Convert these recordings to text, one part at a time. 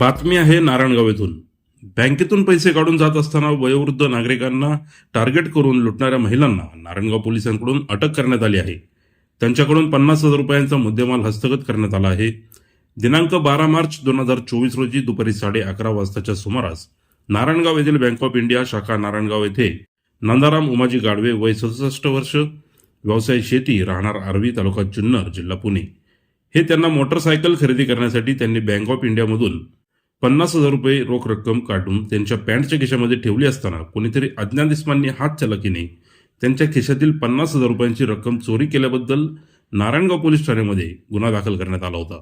बातमी आहे नारायणगाव येथून बँकेतून पैसे काढून जात असताना वयोवृद्ध नागरिकांना टार्गेट करून लुटणाऱ्या महिलांना नारायणगाव पोलिसांकडून अटक करण्यात आली आहे. त्यांच्याकडून पन्नास हजार रुपयांचा मुद्देमाल हस्तगत करण्यात आला आहे. दिनांक बारा मार्च दोन हजार चोवीस रोजी दुपारी साडे अकरा वाजताच्या सुमारास नारायणगाव येथील बँक ऑफ इंडिया शाखा नारायणगाव येथे नंदाराम उमाजी गाडवे वय सदुसष्ट वर्ष व्यवसाय शेती राहणार आर्वी तालुका जुन्नर जिल्हा पुणे. हे त्यांना मोटरसायकल खरेदी करण्यासाठी त्यांनी बँक ऑफ इंडियामधून पन्नास हजार रुपये रोख रक्कम काढून त्यांच्या पॅन्टच्या खिशामध्ये ठेवली असताना कोणीतरी अज्ञात इस्मांनी हात चलाकीने त्यांच्या खिशातील पन्नास हजार रुपयांची रक्कम चोरी केल्याबद्दल नारायणगाव पोलीस ठाण्यामध्ये गुन्हा दाखल करण्यात आला होता.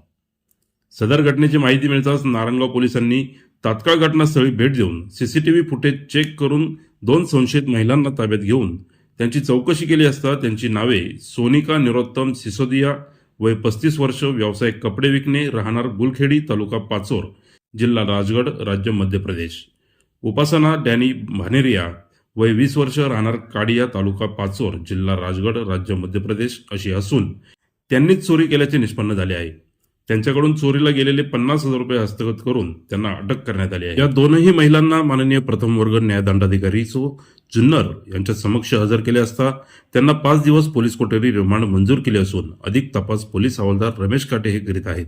सदर घटनेची माहिती मिळताच नारायणगाव पोलिसांनी तात्काळ घटनास्थळी भेट देऊन सीसीटीव्ही फुटेज चेक करून दोन संशयित महिलांना ताब्यात घेऊन त्यांची चौकशी केली असता त्यांची नावे सोनिका निरोत्तम सिसोदिया वय पस्तीस वर्ष व्यावसायिक कपडे विकणे राहणार गुलखेडी तालुका पाचोर जिल्हा राजगड राज्य मध्य प्रदेश. उपासना डॅनी भानेरिया वय वीस वर्ष राहणार काडिया तालुका पाचोर जिल्हा राजगड राज्य मध्य प्रदेश अशी असून त्यांनीच चोरी केल्याचे निष्पन्न झाले आहे. त्यांच्याकडून चोरीला गेलेले पन्नास हजार रुपये हस्तगत करून त्यांना अटक करण्यात आली आहे. या दोनही महिलांना माननीय प्रथम वर्ग न्यायदंडाधिकारी सो. जुन्नर यांच्या समक्ष हजर केले असता त्यांना पाच दिवस पोलीस कोठडी रिमांड मंजूर केली असून अधिक तपास पोलीस हवालदार रमेश काटे हे करीत आहेत.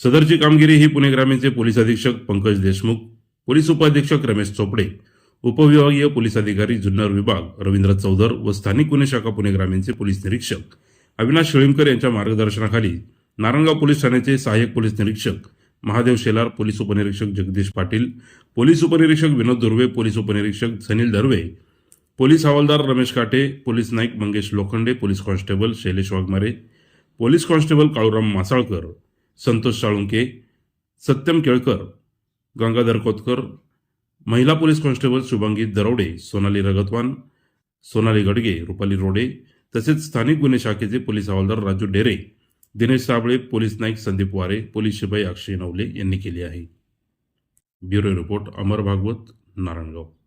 सदरची कामगिरी ही पुणे ग्रामीणचे पोलीस अधीक्षक पंकज देशमुख पोलीस उपाधीक्षक रमेश चोपडे उपविभागीय पोलीस अधिकारी जुन्नर विभाग रवींद्र चौधर व स्थानिक गुन्हे शाखा पुणे ग्रामीणचे पोलीस निरीक्षक अविनाश शेळीमकर यांच्या मार्गदर्शनाखाली नारायणगाव पोलीस ठाण्याचे सहाय्यक पोलीस निरीक्षक महादेव शेलार पोलीस उपनिरीक्षक जगदीश पाटील पोलीस उपनिरीक्षक विनोद दुर्वे पोलीस उपनिरीक्षक सनील दर्वे पोलीस हवालदार Ramesh Kate police Naik Mangesh Lokhande police constable Shailesh Waghmare police constable Kaluram Masalkar Santosh Salunke Satyam Kelkar Gangadhar Kotkar महिला पोलीस कॉन्स्टेबल शुभांगी दरोडे सोनाली रगतवान सोनाली गडगे रुपाली रोडे तसेच स्थानिक गुन्हे शाखेचे पोलीस हवालदार राजू डेरे दिनेश साबळे पोलीस नाईक संदीप वारे पोलीस शिपाई अक्षय नवले यांनी केली आहे. Bureau report Amar Bhagwat Narayangaon.